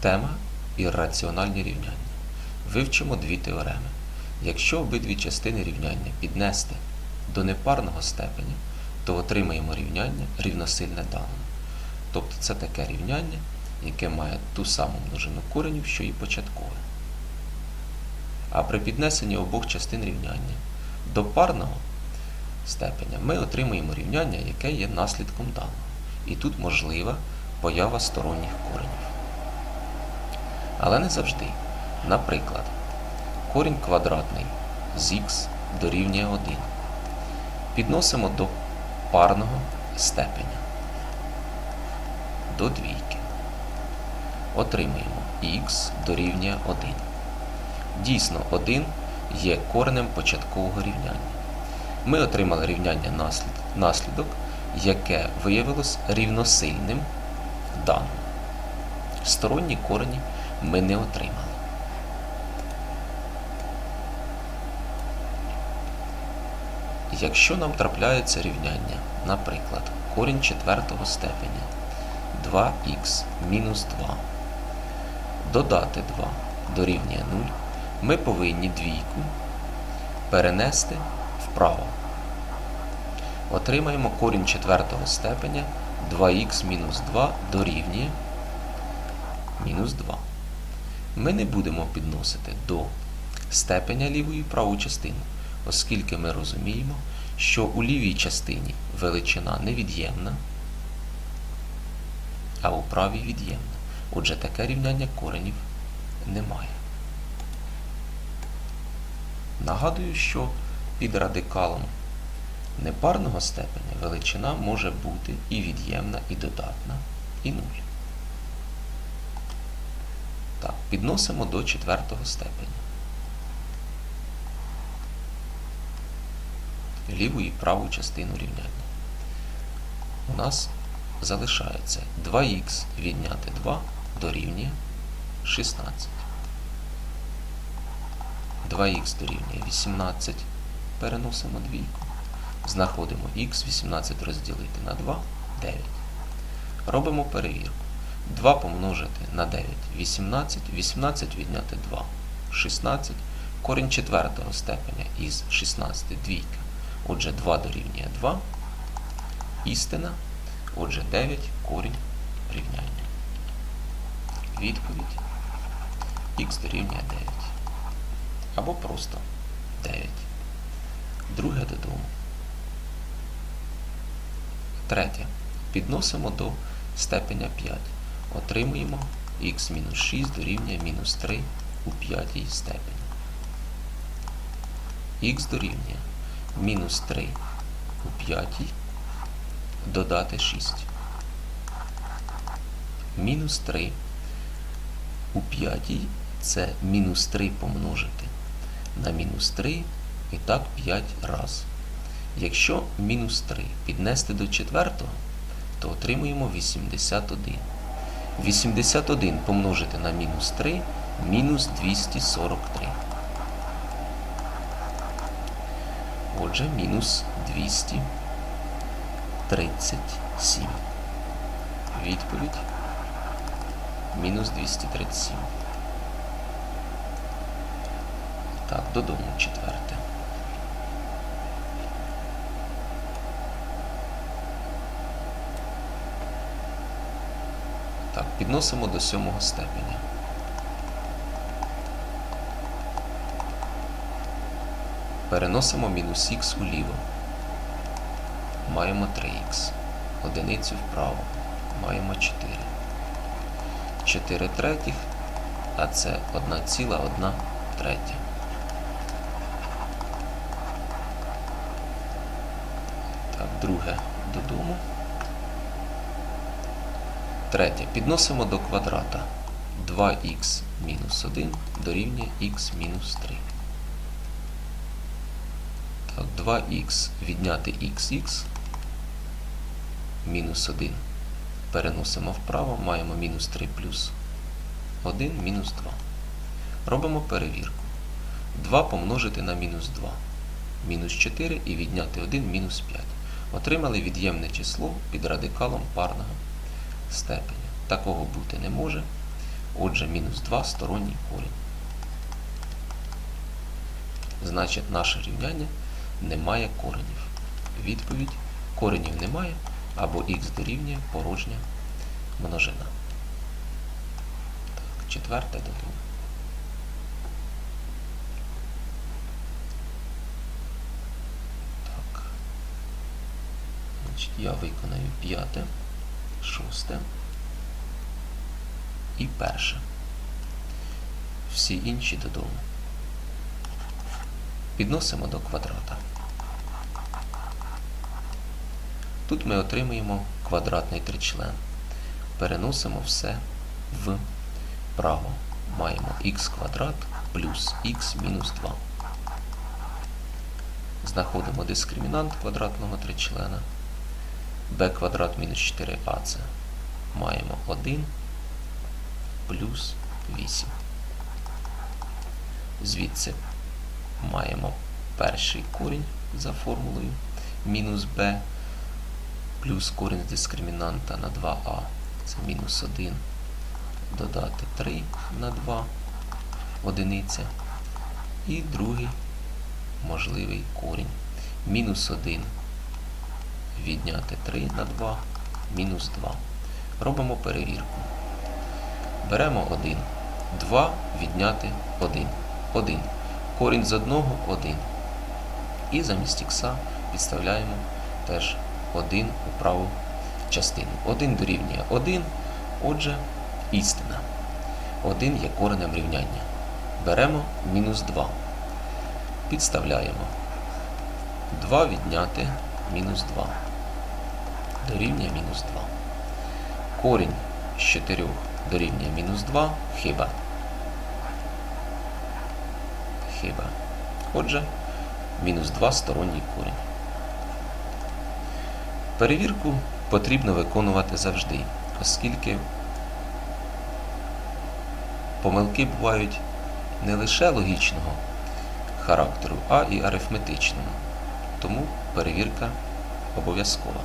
Тема ірраціональні рівняння. Вивчимо дві теореми. Якщо обидві частини рівняння піднести до непарного степеня, то отримаємо рівняння рівносильне даному. Тобто це таке рівняння, яке має ту саму множину коренів, що і початкове. А при піднесенні обох частин рівняння до парного степеня ми отримаємо рівняння, яке є наслідком даного. І тут можлива поява сторонніх коренів. Але не завжди. Наприклад, корінь квадратний з х дорівнює 1. Підносимо до парного степеня до двійки. Отримуємо х дорівнює 1. Дійсно, 1 є коренем початкового рівняння. Ми отримали рівняння наслід, наслідок, яке виявилось рівносильним даному. Сторонні корені ми не отримали. Якщо нам трапляється рівняння, наприклад, корінь четвертого степеня 2х мінус 2, додати 2 дорівнює 0, ми повинні двійку перенести вправо. Отримаємо корінь четвертого степеня 2х мінус 2 дорівнює мінус 2. Ми не будемо підносити до степеня лівої праву частину, оскільки ми розуміємо, що у лівій частині величина невід'ємна, а у правій від'ємна. Отже, таке рівняння коренів немає. Нагадую, що під радикалом непарного степеня величина може бути і від'ємна, і додатна, і нуль. Так, підносимо до четвертого степеня. Ліву і праву частину рівняння. У нас залишається 2х відняти 2 дорівнює 16. 2х дорівнює 18. Переносимо двійку. Знаходимо х 18 розділити на 2 9. Робимо перевірку. 2 помножити на 9 18, 18 відняти 2 16, корінь четвертого степеня із 16 двійка. Отже, 2 дорівнює 2. Істина. Отже, 9 корінь рівняння. Відповідь х дорівнює 9. Або просто 9. Друге додому. Третє. Підносимо до степеня 5. Отримуємо х мінус 6 дорівнює мінус 3 у п'ятій степені. х дорівнює мінус 3 у п'ятій додати 6. Мінус 3 у п'ятій це мінус 3 помножити на мінус 3 і так 5 раз. Якщо мінус 3 піднести до четвертого, то отримуємо 81. 81 помножити на мінус 3 мінус 243. Отже, мінус 237. Відповідь мінус 237. Так, додому четверте. Так, підносимо до сьомого степеня. Переносимо мінус х уліво. Маємо 3х. Одиницю вправо. Маємо 4. 4 третіх, а це 1,1 третя. Так, друге додому. Третє. Підносимо до квадрата 2х мінус 1 дорівнює х мінус 3. 2х відняти xx мінус 1. Переносимо вправо, маємо мінус 3 плюс 1 мінус 2. Робимо перевірку. 2 помножити на мінус 2. Мінус 4 і відняти 1 мінус 5. Отримали від'ємне число під радикалом парного степеня. Такого бути не може. Отже, мінус 2 сторонній корінь. Значить, наше рівняння не має коренів. Відповідь коренів немає або х дорівнює порожня множина. Так, четверте додому. Так. Значить, я виконаю п'яте, шосте і перше. Всі інші додому. Підносимо до квадрата. Тут ми отримуємо квадратний тричлен. Переносимо все вправо. Маємо х квадрат плюс х мінус 2. Знаходимо дискримінант квадратного тричлена. B квадрат мінус 4а це маємо 1 плюс 8. Звідси маємо перший корінь за формулою мінус b плюс корінь з дискримінанта на 2а. Це мінус 1 додати 3 на 2 одиниця. І другий можливий корінь. Мінус 1 відняти 3 на 2, мінус 2. Робимо перевірку. Беремо 1. 2 відняти 1. 1. Корінь з одного 1. І замість х підставляємо теж 1 у праву частину. 1 дорівнює 1. Отже, істина. 1 є коренем рівняння. Беремо мінус 2. Підставляємо. 2 відняти мінус 2. Дорівнює мінус 2. Корінь з 4 дорівнює мінус 2. Хіба. Хіба. Отже, мінус 2 сторонній корінь. Перевірку потрібно виконувати завжди, оскільки помилки бувають не лише логічного характеру, а і арифметичного. Тому перевірка обов'язкова.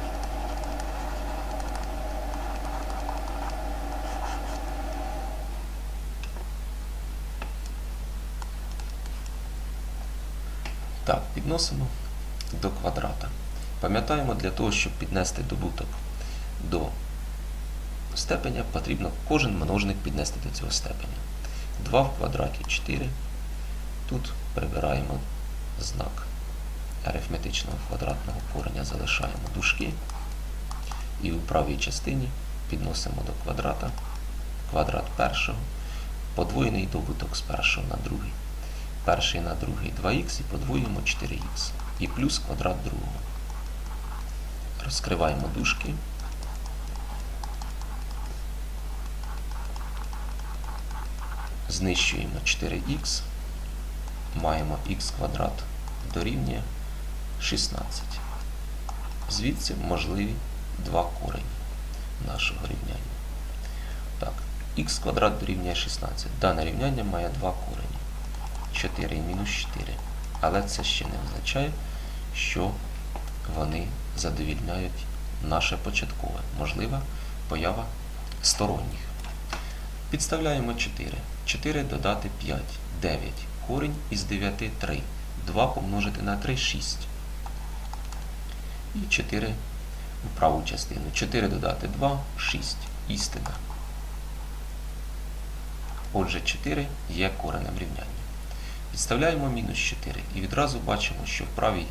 Так, підносимо до квадрата. Пам'ятаємо, для того, щоб піднести добуток до степеня, потрібно кожен множник піднести до цього степеня. 2 в квадраті 4. Тут прибираємо знак арифметичного квадратного кореня, залишаємо дужки. І у правій частині підносимо до квадрата квадрат першого, подвоєний добуток з першого на другий. Перший на другий 2х і подвоюємо 4х. І плюс квадрат другого. Розкриваємо дужки. Знищуємо 4х. Маємо х квадрат дорівнює 16. Звідси можливі два корені нашого рівняння. Так, х квадрат дорівнює 16. Дане рівняння має два корені. 4 і мінус 4. Але це ще не означає, що вони задовільняють наше початкове. Можлива поява сторонніх. Підставляємо 4. 4 додати 5. 9. Корінь із 9 3. 2 помножити на 3 6. І 4 у праву частину. 4 додати 2 6. Істина. Отже, 4 є коренем рівняння. Підставляємо мінус 4 і відразу бачимо, що в правій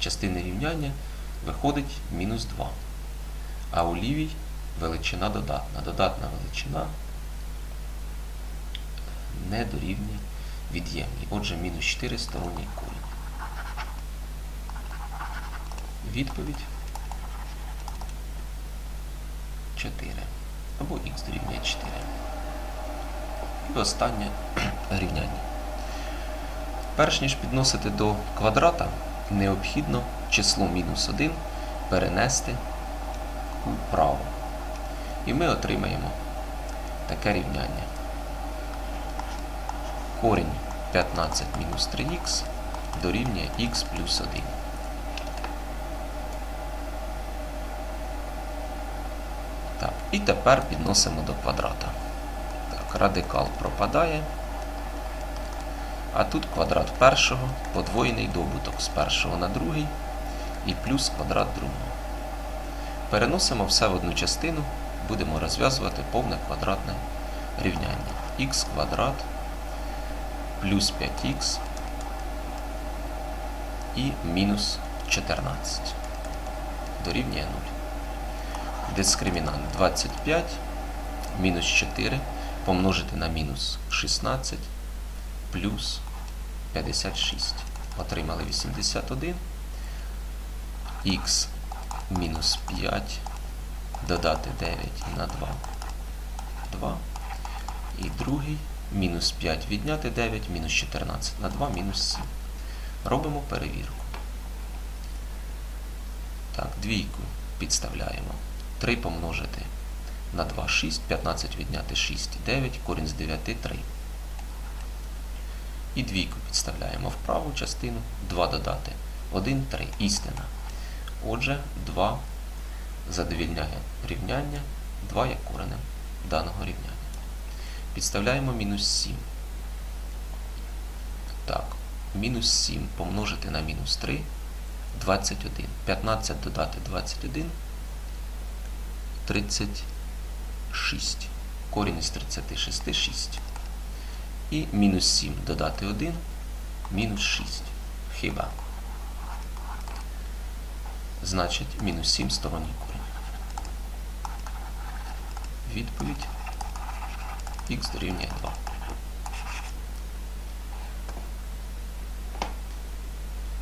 частині рівняння виходить мінус 2. А у лівій величина додатна. Додатна величина не дорівнює від'ємній. Отже, мінус 4 сторонній корінь. Відповідь 4. Або х дорівнює 4. І останнє рівняння. Перш ніж підносити до квадрата, необхідно число мінус 1 перенести вправо. І ми отримаємо таке рівняння. Корінь 15 мінус 3х дорівнює х плюс 1. Так, І тепер підносимо до квадрата. Так, радикал пропадає. А тут квадрат першого, подвоєний добуток з першого на другий і плюс квадрат другого. Переносимо все в одну частину, будемо розв'язувати повне квадратне рівняння. х квадрат плюс 5х і мінус 14 дорівнює 0. Дискримінант 25 мінус 4 помножити на мінус 16 плюс 56. Отримали 81. Х мінус 5 додати 9 на 2. 2. І другий мінус 5 відняти 9, мінус 14 на 2, мінус 7. Робимо перевірку. Так, двійку підставляємо. 3 помножити на 2, 6, 15 відняти 6, 9, корінь з 9, 3. І двійку підставляємо в праву частину, 2 додати 1, 3. Істина. Отже, 2 задовільняє рівняння, 2 є коренем даного рівняння. Підставляємо мінус 7. Так, мінус 7 помножити на мінус 3 21. 15 додати 21 36. Корінь із 36 6. І мінус 7 додати 1 мінус 6. Хіба. Значить, мінус 7 сторонній корінь. Відповідь х дорівнює 2.